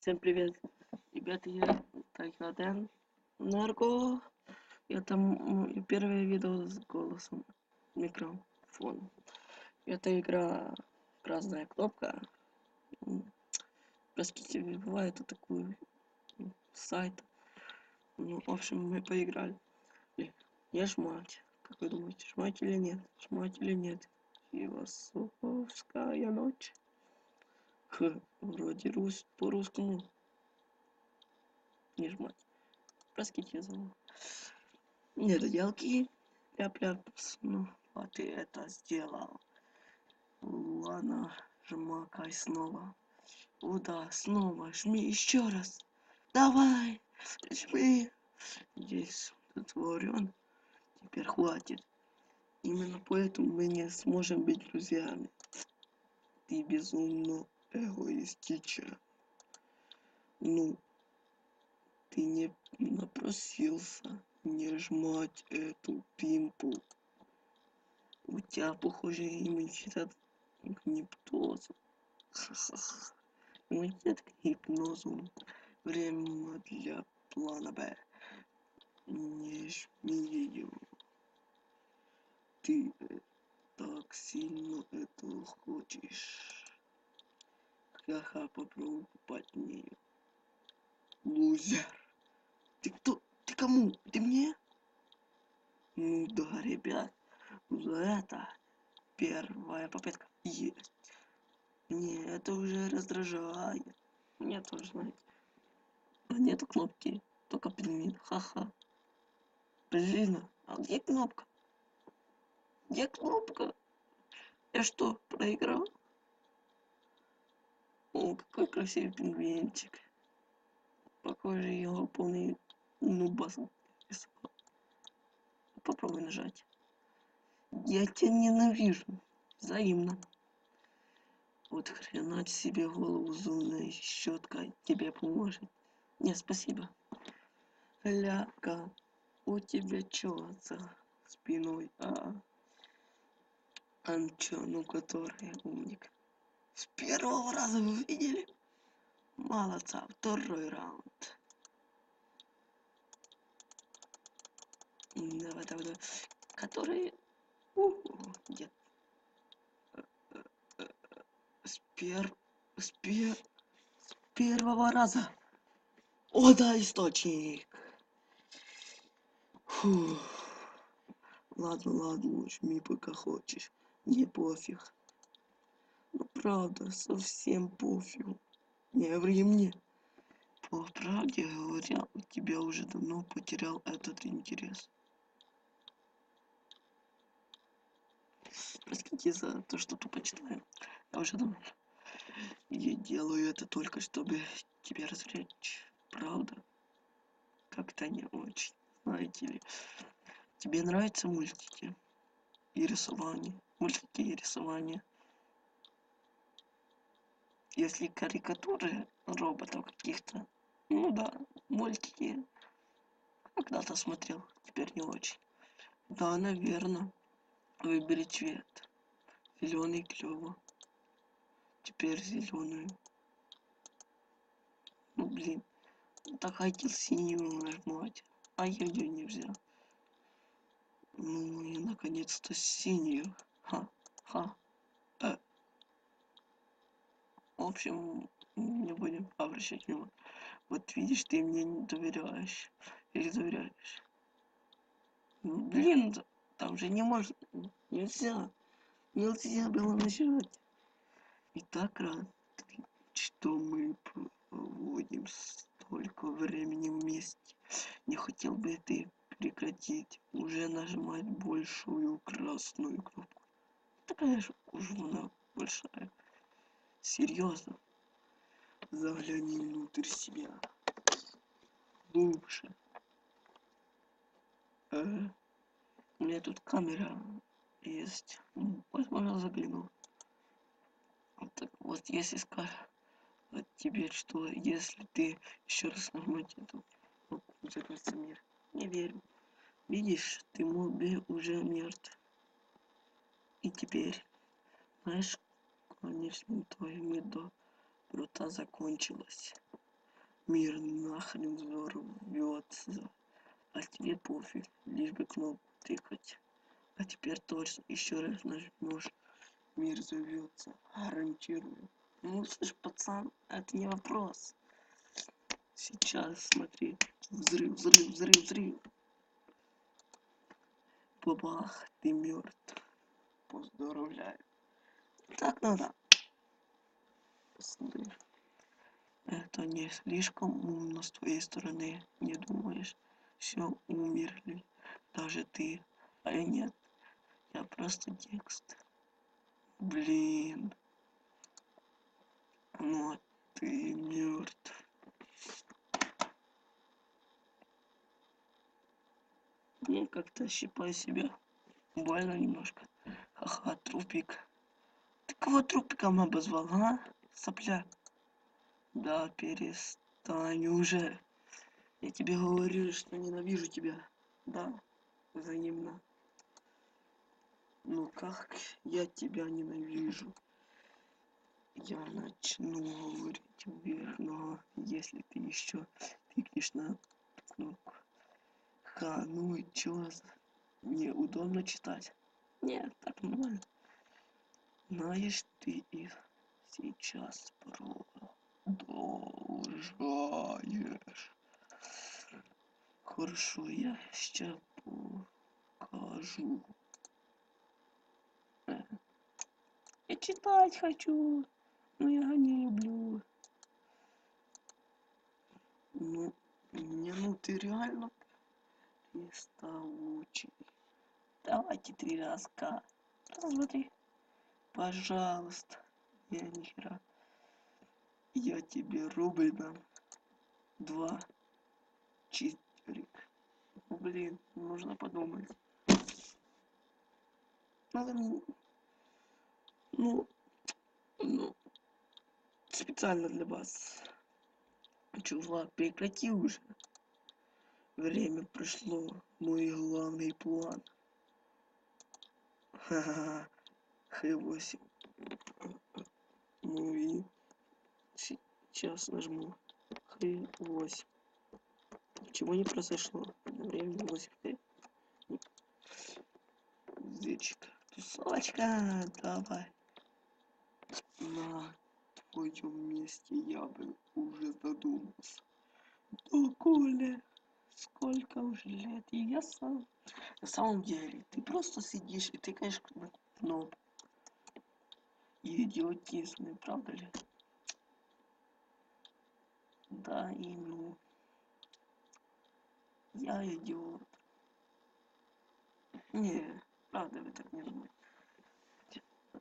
Всем привет, ребята, я Тайхаден Нарго. Это м- первое видео с голосом, микрофон. Это игра красная кнопка. Простите, бывает м, сайт. Ну, в общем, мы поиграли. И Я жмать. Как вы думаете, жмать или нет? Жмать или нет? Философская ночь. Х, вроде рус, по-русскому. Не жмать. Простите за недоделки. Ляп-ляп. Ну, а ты это сделал. Ладно, жмакай снова. О да, снова. Жми еще раз. Давай, жми. Здесь затворен. Теперь хватит. Именно поэтому мы не сможем быть друзьями. Ты безумно эгоистичен. Ну, ты не напросился не жмать эту пимпу. У тебя, похоже, иммунитет к гипнозу. Ха-ха-ха. Иммунитет к гипнозу. Время для плана Б. Не жми ее. Ты э, так сильно этого хочешь. Ха-ха, попробуй попасть нее. Лузер. Ты кто? Ты кому? Ты мне? Ну да, ребят. Это первая попытка есть. Мне это уже раздражает. Мне тоже, знаете. А нету кнопки. Только пингвин. Ха-ха. Блин, а где кнопка? Где кнопка? Я что, проиграл? О, какой красивый пингвинчик. Похоже, его полный нубас. Попробуй нажать. Я тебя ненавижу. Взаимно. Вот хренать себе голову зумная щетка тебе поможет. Не, спасибо. Ляка, у тебя чё за спиной, а? Анчо, ну который умник. С первого раза вы видели? Молодца, второй раунд. Давай, давай, давай. Который... Уху, Нет. Э, э, э, С пер... С пер... С первого раза. О, да, источник. Фух. Ладно, ладно, жми пока хочешь. Не пофиг. Ну правда, совсем пофиг. Не ври мне. По правде говоря, у тебя уже давно потерял этот интерес. Простите за то, что тупо читаю. Я уже давно. Я делаю это только, чтобы тебя развлечь. Правда? Как-то не очень. Знаете ли. Тебе нравятся мультики? И рисование. Мультики и рисование. Если карикатуры роботов каких-то, ну да, мультики. Когда-то смотрел, теперь не очень. Да, наверное. Выбери цвет. Зеленый клево. Теперь зеленую. Ну блин. Так хотел синюю нажимать. А я ее не взял. Ну и наконец-то синюю. Ха. Ха. В общем, не будем обращать внимание. Вот видишь, ты мне не доверяешь. Или доверяешь. Блин, там же не можно. Нельзя. Нельзя было нажимать. И так рад, что мы проводим столько времени вместе. Не хотел бы ты прекратить уже нажимать большую красную кнопку. Такая же уж она большая. Серьезно. Загляни внутрь себя. Глубже. Э, у меня тут камера есть. М, Возможно, загляну. Вот так вот, если скажет тебе, что если ты еще раз нажмать эту кнопку, мир. Не верю. Видишь, ты Моби уже мертв. И теперь, знаешь, конечно, твоя медо Брута закончилась. мир нахрен взорвется. А тебе пофиг, лишь бы кнопку тыкать. А теперь точно еще раз нажмешь, мир взорвется. Гарантирую. Ну, слышь, пацан, это не вопрос. Сейчас, смотри. Взрыв, взрыв, взрыв, взрыв. Бабах, ты мертв. Поздравляю. Так надо. Посмотри. Это не слишком умно с твоей стороны, не думаешь? Все умерли. Даже ты. А я нет. Я просто текст. Блин. Ну, ты мертв. Ну, как-то щипай себя. Больно немножко. Ха-ха, трупик. Кого трупиком обозвал, а? Сопля. Да, перестань уже. Я тебе говорю, что ненавижу тебя. Да, взаимно. Ну как я тебя ненавижу? Я начну говорить но если ты еще тыкнешь на кнопку. Ха, ну и чё? Неудобно читать. Нет, так нормально. Знаешь, ты их сейчас продолжаешь. Хорошо, я сейчас покажу. Э, Я читать хочу, но я не люблю. Ну, не, ну ты реально приставучий. Давайте три разка. Посмотри. Пожалуйста. Я нихера. Я тебе рубль дам. Два. Четверик. Ну, блин, нужно подумать. Надо... м- Ну... Ну... Специально для вас. Чувак, прекрати уже. Время прошло. Мой главный план. Ха-ха-ха. Х8. Ну и сейчас нажму Х8. Ничего не произошло. Время 8 Зечек. Тусовочка, давай. На твоем месте я бы уже задумался. Да, Коля, сколько уже лет? И я сам. На самом деле, ты просто сидишь и тыкаешь на кнопку. И идиотизм, правда ли? Да, и ну. Я идиот. Не, правда, вы так не думаете.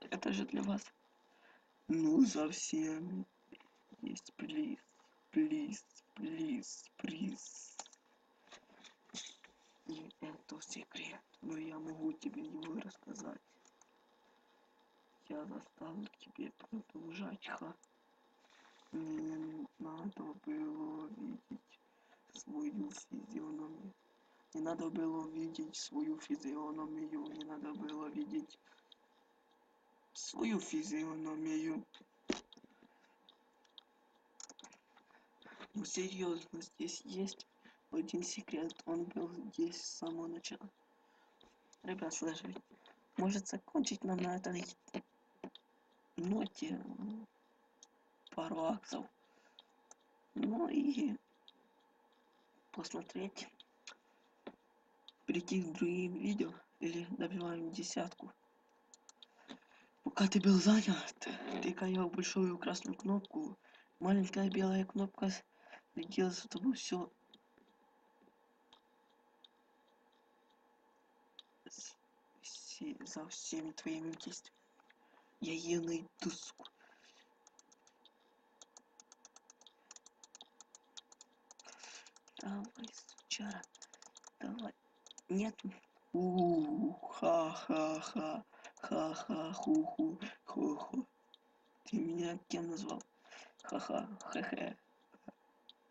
Это же для вас. Ну, совсем. Есть плиз, плиз, плиз, плиз. И это секрет, но я могу тебе его рассказать. Я заставлю тебе продолжать, ха. Не надо было видеть свою физиономию. Не надо было видеть свою физиономию. Не надо было видеть свою физиономию. Ну серьезно, здесь есть один секрет. Он был здесь с самого начала. Ребят, слушай, может закончить нам на этой ноте м, пару актов. Ну и посмотреть, перейти к другим видео или добиваем десятку. Пока ты был занят, тыкая большую красную кнопку, маленькая белая кнопка следила за тобой все за всеми твоими действиями. Я ее найду, сука. Давай, сучара. Давай. Нет. у ха-ха-ха. Ха-ха, ху-ху, ху-ху. Ты меня кем назвал? Ха-ха, хе-хе.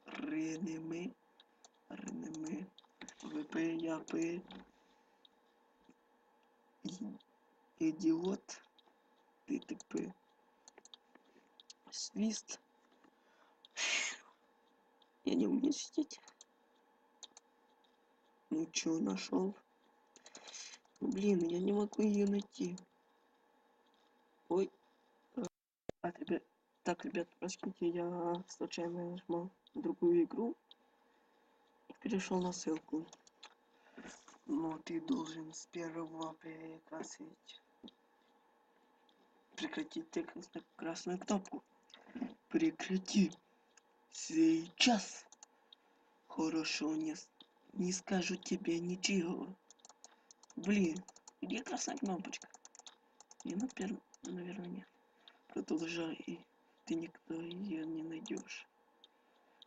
Ренеме. Ренеме. ВП, я П. Идиот. ТТП. Свист. Я не умею сидеть. Ну чё, нашел? Блин, я не могу ее найти. Ой. А, ребят, так, ребят, простите, я случайно нажал на другую игру и перешел на ссылку. Но ты должен с первого Прекратить тыкать на красную кнопку. Прекрати. Сейчас. Хорошо, не, не скажу тебе ничего. Блин, где красная кнопочка? Не на первом, наверное, нет. Продолжай, и ты никто ее не найдешь.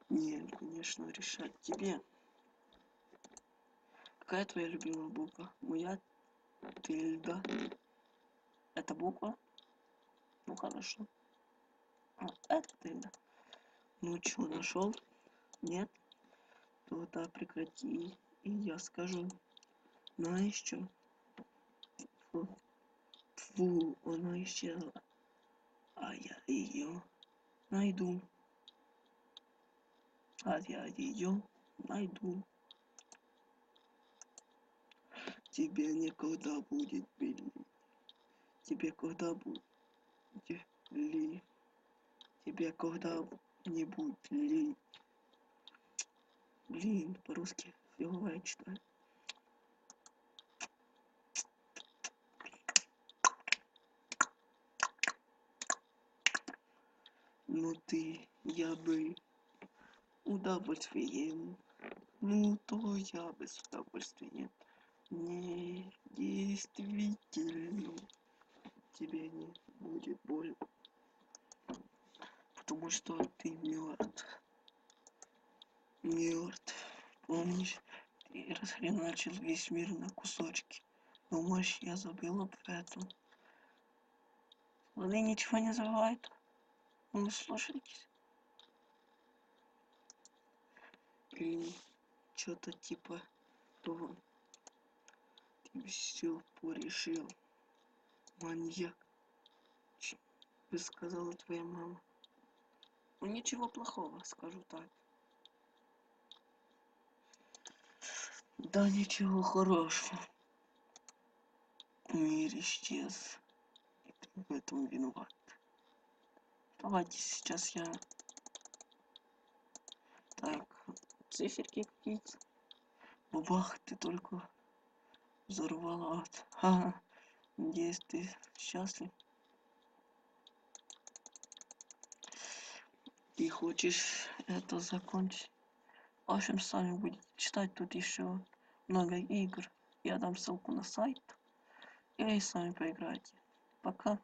Не, конечно, решать тебе. Какая твоя любимая буква? Моя тильда. Это буква? Ну хорошо. А, это тильда. Ну чё, нашел? Нет? Тогда прекрати. И я скажу. Знаешь что? Фу. Фу, она исчезла. А я ее найду. А я ее найду. Тебе никогда будет больно. Тебе когда будет ли? Тебе когда-нибудь ли? Блин, по-русски фигово читаю. Ну ты, я бы удовольствием. Ну то я бы с удовольствием. Не действительно. Тебе не будет больно. Потому что ты мертв. Мертв. Помнишь, ты расхреначил весь мир на кусочки. Думаешь, я забыл об этом? Воды ничего не забывает. Вы слушаетесь? Или что-то типа того. Ты все порешил. Маньяк. Сказала твоя мама. Ну ничего плохого, скажу так. Да ничего хорошего. Мир исчез. И ты в этом виноват. Давайте сейчас я... Так, циферки какие-то. Бабах, ты только взорвала ад. Ха, надеюсь, ты счастлив. Ты хочешь это закончить? В общем, сами будете читать тут еще много игр. Я дам ссылку на сайт. И сами поиграйте. Пока.